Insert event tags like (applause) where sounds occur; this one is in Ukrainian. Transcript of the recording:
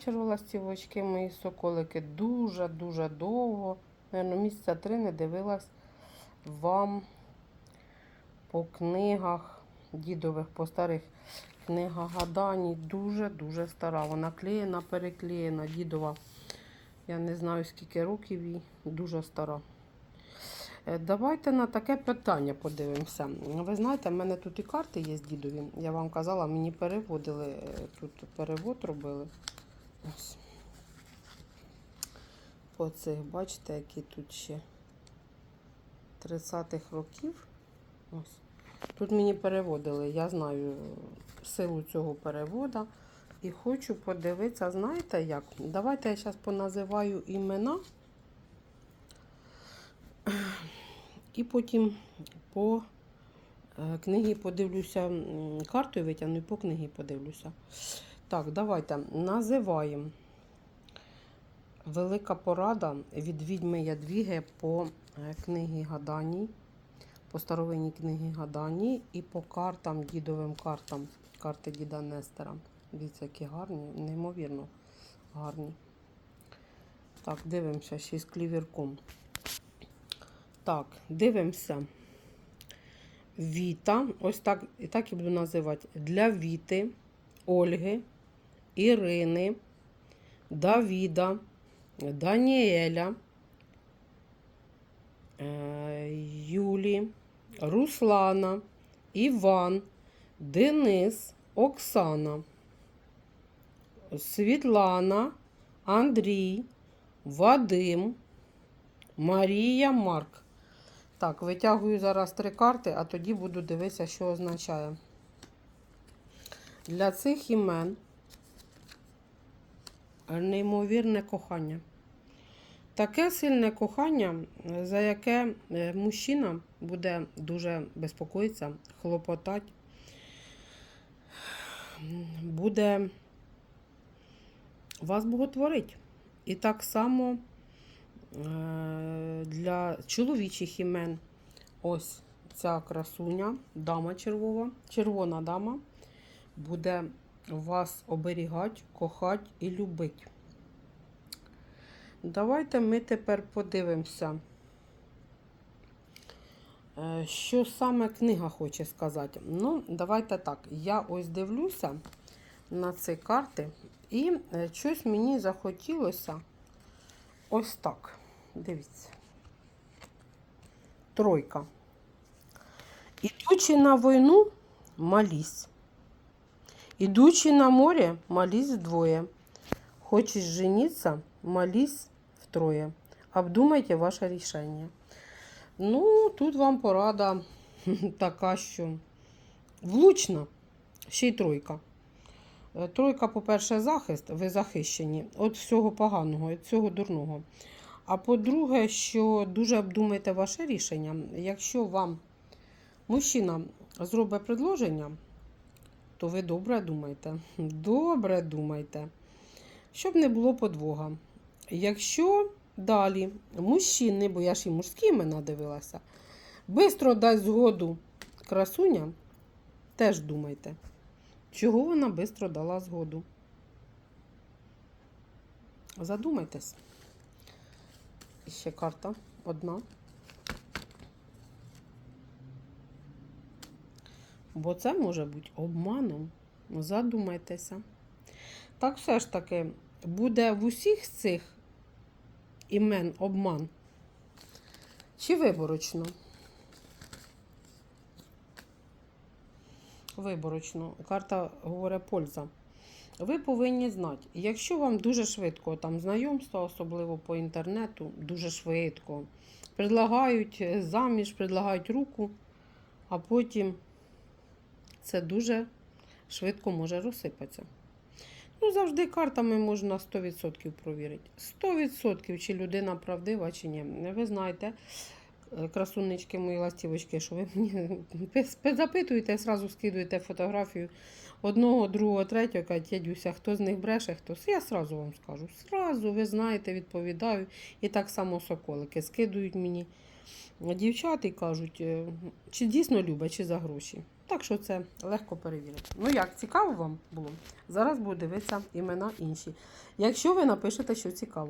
вечір, ластівочки, мої соколики. Дуже-дуже довго. Наверно, місяця три не дивилась вам по книгах дідових, по старих книгах гадань. Дуже-дуже стара. Вона клеєна, переклеєна, дідова. Я не знаю, скільки років їй, дуже стара. Е, Давайте на таке питання подивимося. Ви знаєте, в мене тут і карти є дідові. Я вам казала, мені переводили, е, тут перевод робили. Ось. По цих, бачите, які тут ще 30-х років. Ось. Тут мені переводили, я знаю силу цього перевода. І хочу подивитися, знаєте як? Давайте я зараз поназиваю імена. І потім по е, книгі подивлюся, картою витягну і по книгі подивлюся. Так, давайте називаємо Велика порада від відьми Ядвіги по е, книгі гаданій, по старовинній книгі гаданій і по картам, дідовим картам, карти діда Нестера. Дивіться, які гарні, неймовірно гарні. Так, дивимося ще з клівірком. Так, дивимося. Віта, ось так, і так і буду називати. Для Віти, Ольги, Ірини, Давіда, Даніеля, е, Юлі, Руслана, Іван, Денис, Оксана, Світлана, Андрій, Вадим, Марія Марк. Так, витягую зараз три карти, а тоді буду дивитися, що означає. Для цих імен неймовірне кохання. Таке сильне кохання, за яке е, мужчина буде дуже безпокоїтися, хлопотати, буде вас боготворить. І так само е, для чоловічих імен. Ось ця красуня, дама червова, червона дама, буде вас оберігати, кохати і любити. Давайте ми тепер подивимося, е, що саме книга хоче сказати. Ну, давайте так. Я ось дивлюся на ці карти, і е, щось мені захотілося ось так. Дивіться. Тройка. Ідучи на війну, молись. Ідучи на море, молись вдвоє. Хочеш жениться, молись втроє. Обдумайте ваше рішення. Ну, тут вам порада (laughs) така, що влучна, ще й тройка. Е, Тройка, по-перше, захист, ви захищені від всього поганого, від всього дурного. А по-друге, що дуже обдумайте ваше рішення. Якщо вам мужчина зробить предложення, то ви добре думайте. Добре думайте. Щоб не було подвога. Якщо далі мужчини, бо я ж і мужські імена дивилася, бистро дасть згоду красуня, теж думайте, чого вона бистро дала згоду. Задумайтесь. Ще карта одна. Бо це може бути обманом. Задумайтеся. Так все ж таки, буде в усіх цих імен обман? Чи виборочно? Виборочно. Карта говорить польза. Ви повинні знати, якщо вам дуже швидко там знайомство, особливо по інтернету, дуже швидко, предлагають заміж, предлагають руку, а потім це дуже швидко може розсипатися. Ну, завжди картами можна 100% провірити. 100% чи людина правдива, чи ні. Ви знаєте, е, красуннички мої ластівочки, що ви мені (laughs) запитуєте, зразу скидуєте фотографію одного, другого, третього, кажуть, дядюся, хто з них бреше, хто. Я сразу вам скажу. Сразу, ви знаєте, відповідаю. І так само соколики скидують мені дівчат і кажуть, е, чи дійсно любить, чи за гроші. Так що це легко перевірити. Ну як, цікаво вам було? Зараз буду дивитися імена інші. Якщо ви напишете, що цікаво.